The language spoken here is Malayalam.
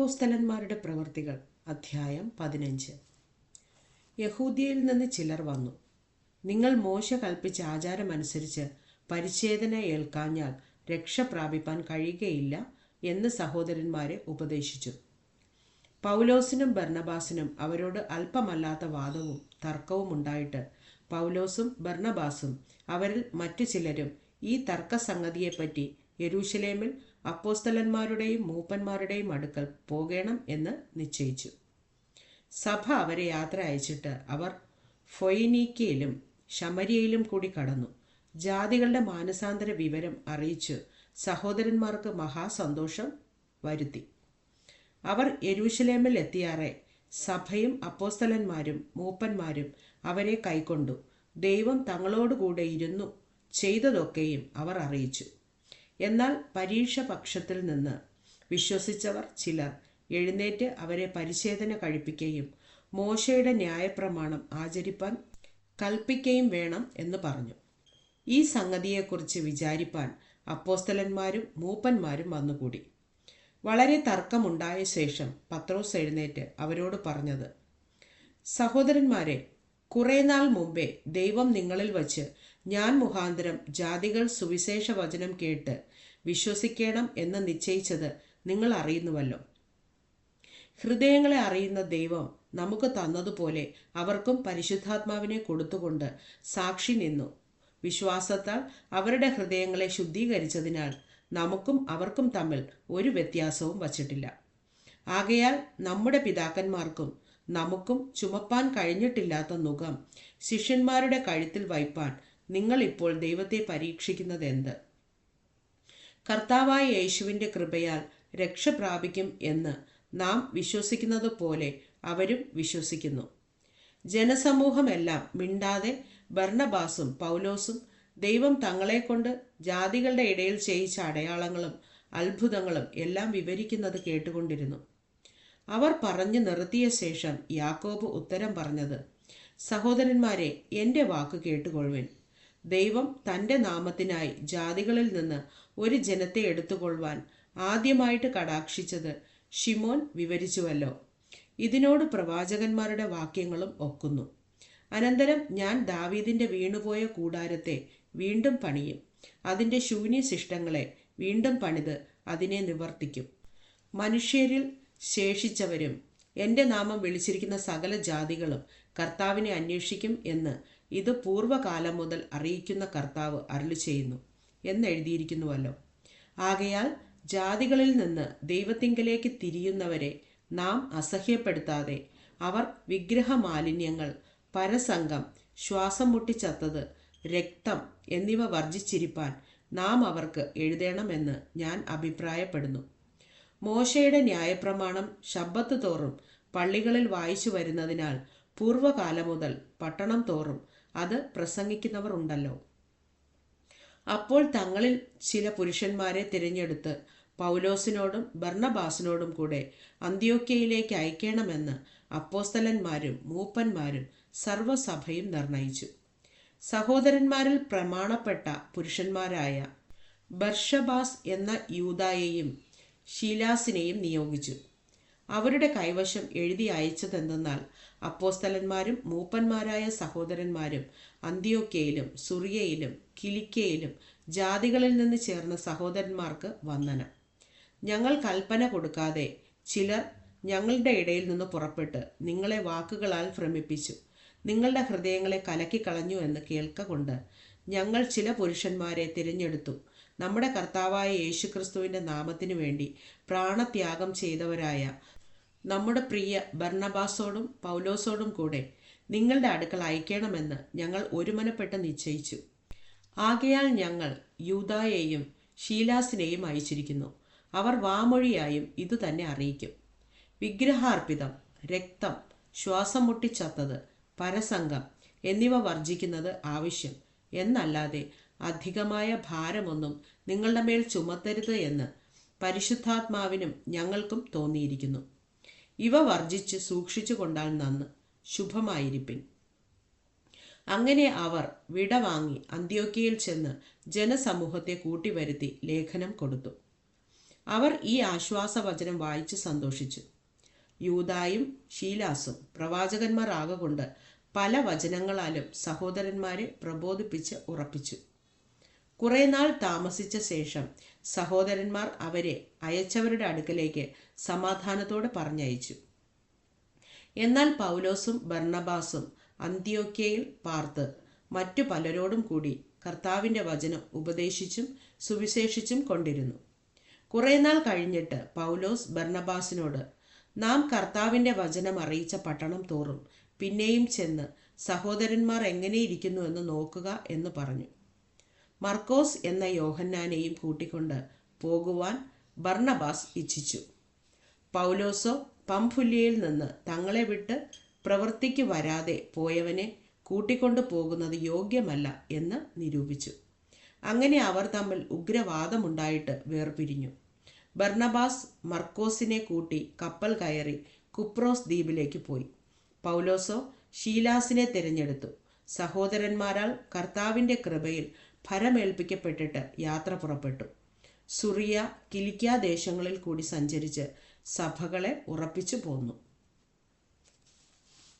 അപ്പോസ്തലന്മാരുടെ പ്രവർത്തികൾ അധ്യായം പതിനഞ്ച്. യഹൂദിയയിൽ നിന്ന് ചിലർ വന്നു. നിങ്ങൾ മോശ കൽപ്പിച്ച ആചാരമനുസരിച്ച് പരിച്ഛേദന ഏൽക്കാഞ്ഞാൽ രക്ഷ പ്രാപിപ്പാൻ കഴിയുകയില്ല എന്ന് സഹോദരന്മാരെ ഉപദേശിച്ചു. പൗലോസിനും ബർണബാസിനും അവരോട് അല്പമല്ലാത്ത വാദവും തർക്കവും ഉണ്ടായിട്ട് പൗലോസും ബർണബാസും അവരിൽ മറ്റു ചിലരും ഈ തർക്കസംഗതിയെപ്പറ്റി യെരൂശലേമിൽ അപ്പോസ്തലന്മാരുടെയും മൂപ്പന്മാരുടെയും അടുക്കൽ പോകണം എന്ന് നിശ്ചയിച്ചു. സഭ അവരെ യാത്ര അയച്ചിട്ട് അവർ ഫൊയിനീക്കയിലും ശമരിയയിലും കൂടി കടന്നു. ജാതികളുടെ മാനസാന്തര വിവരം അറിയിച്ച് സഹോദരന്മാർക്ക് മഹാസന്തോഷം വരുത്തി. അവർ യരൂശലേമിൽ എത്തിയാറെ സഭയും അപ്പോസ്തലന്മാരും മൂപ്പന്മാരും അവരെ കൈക്കൊണ്ടു. ദൈവം തങ്ങളോടുകൂടെ ഇരുന്നു ചെയ്തതൊക്കെയും അവർ അറിയിച്ചു. എന്നാൽ പരീക്ഷ പക്ഷത്തിൽ നിന്ന് വിശ്വസിച്ചവർ ചിലർ എഴുന്നേറ്റ് അവരെ പരിശോധന കഴിപ്പിക്കുകയും മോശയുടെ ന്യായപ്രമാണം ആചരിപ്പാൻ കൽപ്പിക്കുകയും വേണം എന്ന് പറഞ്ഞു. ഈ സംഗതിയെക്കുറിച്ച് വിചാരിപ്പാൻ അപ്പോസ്തലന്മാരും മൂപ്പന്മാരും വന്നുകൂടി. വളരെ തർക്കമുണ്ടായ ശേഷം പത്രോസ് എഴുന്നേറ്റ് അവരോട് പറഞ്ഞത് സഹോദരന്മാരെ കുറേ നാൾ മുമ്പേ ദൈവം നിങ്ങളിൽ വച്ച് ഞാൻ മുഖാന്തരം ജാതികൾ സുവിശേഷ വചനം കേട്ട് വിശ്വസിക്കണം എന്ന് നിശ്ചയിച്ചത് നിങ്ങൾ അറിയുന്നുവല്ലോ. ഹൃദയങ്ങളെ അറിയുന്ന ദൈവം നമുക്ക് തന്നതുപോലെ അവർക്കും പരിശുദ്ധാത്മാവിനെ കൊടുത്തുകൊണ്ട് സാക്ഷി നിന്നു. വിശ്വാസത്താൽ അവരുടെ ഹൃദയങ്ങളെ ശുദ്ധീകരിച്ചതിനാൽ നമുക്കും അവർക്കും തമ്മിൽ ഒരു വ്യത്യാസവും വച്ചിട്ടില്ല. ആകയാൽ നമ്മുടെ പിതാക്കന്മാർക്കും നമുക്കും ചുമപ്പാൻ കഴിഞ്ഞിട്ടില്ലാത്ത മുഖം ശിഷ്യന്മാരുടെ കഴുത്തിൽ വയ്പാൻ നിങ്ങൾ ഇപ്പോൾ ദൈവത്തെ പരീക്ഷിക്കുന്നത് എന്ത് കർത്താവായ യേശുവിന്റെ കൃപയാൽ രക്ഷ പ്രാപിക്കും എന്ന് നാം വിശ്വസിക്കുന്നത് പോലെ അവരും വിശ്വസിക്കുന്നു. ജനസമൂഹമെല്ലാം മിണ്ടാതെ ഭർണബാസും പൗലോസും ദൈവം തങ്ങളെക്കൊണ്ട് ജാതികളുടെ ഇടയിൽ ചെയ്യിച്ച അടയാളങ്ങളും അത്ഭുതങ്ങളും എല്ലാം വിവരിക്കുന്നത് കേട്ടുകൊണ്ടിരുന്നു. അവർ പറഞ്ഞു നിർത്തിയ ശേഷം യാക്കോബ് ഉത്തരം പറഞ്ഞത് സഹോദരന്മാരെ എന്റെ വാക്ക് കേട്ടുകൊള്ളുവിൻ. ദൈവം തന്റെ നാമത്തിനായി ജാതികളിൽ നിന്ന് ഒരു ജനത്തെ എടുത്തുകൊള്ളുവാൻ ആദ്യമായിട്ട് കടാക്ഷിച്ചത് ഷിമോൻ വിവരിച്ചുവല്ലോ. ഇതിനോട് പ്രവാചകന്മാരുടെ വാക്യങ്ങളും ഒക്കുന്നു. അനന്തരം ഞാൻ ദാവീദിന്റെ വീണുപോയ കൂടാരത്തെ വീണ്ടും പണിയും. അതിന്റെ ശൂന്യശിഷ്ടങ്ങളെ വീണ്ടും പണിത് അതിനെ നിവർത്തിക്കും. മനുഷ്യരിൽ ശേഷിച്ചവരും എന്റെ നാമം വിളിച്ചിരിക്കുന്ന സകല ജാതികളും കർത്താവിനെ അന്വേഷിക്കും എന്ന് ഇത് പൂർവകാലം മുതൽ അറിയിക്കുന്ന കർത്താവ് അരുളി ചെയ്യുന്നു എന്നെഴുതിയിരിക്കുന്നുവല്ലോ. ആകയാൽ ജാതികളിൽ നിന്ന് ദൈവത്തിങ്കലേക്ക് തിരിയുന്നവരെ നാം അസഹ്യപ്പെടുത്താതെ അവർ വിഗ്രഹമാലിന്യങ്ങൾ പരസംഗം ശ്വാസം മുട്ടിച്ചത്തത് രക്തം എന്നിവ വർജിച്ചിരിപ്പാൻ നാം അവർക്ക് എഴുതണമെന്ന് ഞാൻ അഭിപ്രായപ്പെടുന്നു. മോശയുടെ ന്യായപ്രമാണം ശബ്ബത്ത് തോറും പള്ളികളിൽ വായിച്ചു വരുന്നതിനാൽ പൂർവകാലം മുതൽ പട്ടണം തോറും അത് പ്രസംഗിക്കുന്നവർ ഉണ്ടല്ലോ അപ്പോൾ തങ്ങളിൽ ചില പുരുഷന്മാരെ തിരഞ്ഞെടുത്ത് പൗലോസിനോടും ബർണബാസിനോടും കൂടെ അന്ത്യോക്യയിലേക്ക് അയക്കണമെന്ന് അപ്പോസ്തലന്മാരും മൂപ്പന്മാരും സർവസഭയും നിർണയിച്ചു. സഹോദരന്മാരിൽ പ്രമാണപ്പെട്ട പുരുഷന്മാരായ ബർഷബാസ് എന്ന യൂതായെയും ഷീലാസിനെയും നിയോഗിച്ചു. അവരുടെ കൈവശം എഴുതി അയച്ചതെന്തെന്നാൽ അപ്പോസ്തലന്മാരും മൂപ്പന്മാരായ സഹോദരന്മാരും അന്ത്യോക്കയിലും സുറിയയിലും കിലിക്കയിലും ജാതികളിൽ നിന്ന് ചേർന്ന സഹോദരന്മാർക്ക് വന്ദനം. ഞങ്ങൾ കൽപ്പന കൊടുക്കാതെ ചിലർ ഞങ്ങളുടെ ഇടയിൽ നിന്ന് പുറപ്പെട്ട് നിങ്ങളെ വാക്കുകളാൽ ഭ്രമിപ്പിച്ചു. നിങ്ങളുടെ ഹൃദയങ്ങളെ കലക്കിക്കളഞ്ഞു എന്ന് കേൾക്കൊണ്ട് ഞങ്ങൾ ചില പുരുഷന്മാരെ തിരഞ്ഞെടുത്തു. നമ്മുടെ കർത്താവായ യേശുക്രിസ്തുവിന്റെ നാമത്തിനു വേണ്ടി പ്രാണത്യാഗം ചെയ്തവരായ നമ്മുടെ പ്രിയ ബർണബാസോടും പൗലോസോടും കൂടെ നിങ്ങളുടെ അടുക്കൽ അയക്കണമെന്ന് ഞങ്ങൾ ഒരുമനപ്പെട്ട് നിശ്ചയിച്ചു. ആകയാൽ ഞങ്ങൾ യൂതായെയും ഷീലാസിനെയും അയച്ചിരിക്കുന്നു. അവർ വാമൊഴിയായും ഇതുതന്നെ അറിയിക്കും. വിഗ്രഹാർപ്പിതം രക്തം ശ്വാസം മുട്ടിച്ചത്തത് പരസംഗം എന്നിവ വർജിക്കുന്നത് ആവശ്യം. എന്നല്ലാതെ അധികമായ ഭാരമൊന്നും നിങ്ങളുടെ മേൽ ചുമത്തരുത് എന്ന് പരിശുദ്ധാത്മാവിനും ഞങ്ങൾക്കും തോന്നിയിരിക്കുന്നു. ഇവ വർജിച്ച് സൂക്ഷിച്ചു കൊണ്ടാൽ നന്ന് ശുഭമായിരിപ്പിൻ. അങ്ങനെ അവർ വിട വാങ്ങി അന്ത്യോക്കിയയിൽ ചെന്ന് ജനസമൂഹത്തെ കൂട്ടിവരുത്തി ലേഖനം കൊടുത്തു. അവർ ഈ ആശ്വാസവചനം വായിച്ച് സന്തോഷിച്ചു. യൂതായും ഷീലാസും പ്രവാചകന്മാർ ആകൊണ്ട് പല വചനങ്ങളാലും സഹോദരന്മാരെ പ്രബോധിപ്പിച്ച് ഉറപ്പിച്ചു. കുറേ നാൾ താമസിച്ച ശേഷം സഹോദരന്മാർ അവരെ അയച്ചവരുടെ അടുക്കലേക്ക് സമാധാനത്തോടെ പറഞ്ഞയച്ചു. എന്നാൽ പൗലോസും ബർണബാസും അന്ത്യോക്യയിൽ പാർത്ത് മറ്റു പലരോടും കൂടി കർത്താവിന്റെ വചനം ഉപദേശിച്ചും സുവിശേഷിച്ചും കൊണ്ടിരുന്നു. കുറേ നാൾ കഴിഞ്ഞിട്ട് പൗലോസ് ബർണബാസിനോട് നാം കർത്താവിന്റെ വചനം അറിയിച്ച പട്ടണം തോറും പിന്നെയും ചെന്ന് സഹോദരന്മാർ എങ്ങനെയിരിക്കുന്നു എന്ന് നോക്കുക എന്ന് പറഞ്ഞു. മർക്കോസ് എന്ന യോഹന്നാനെയും കൂട്ടിക്കൊണ്ട് പോകുവാൻ ബർണബാസ് ഇച്ഛിച്ചു. പൗലോസോ പംഫുല്യയിൽ നിന്ന് തങ്ങളെ വിട്ട് പ്രവൃത്തിക്ക് വരാതെ പോയവനെ കൂട്ടിക്കൊണ്ടു പോകുന്നത് യോഗ്യമല്ല എന്ന് നിരൂപിച്ചു. അങ്ങനെ അവർ തമ്മിൽ ഉഗ്രവാദമുണ്ടായിട്ട് വേർപിരിഞ്ഞു. ബർണബാസ് മർക്കോസിനെ കൂട്ടി കപ്പൽ കയറി കുപ്രോസ് ദ്വീപിലേക്ക് പോയി. പൗലോസോ ഷീലാസിനെ തിരഞ്ഞെടുത്തു. സഹോദരന്മാരാൾ കർത്താവിന്റെ കൃപയിൽ ഫലമേൽപ്പിക്കപ്പെട്ടിട്ട് യാത്ര പുറപ്പെട്ടു. സുറിയ കിലിക്കാ ദേശങ്ങളിൽ കൂടി സഞ്ചരിച്ച് സഭകളെ ഉറപ്പിച്ചു പോന്നു.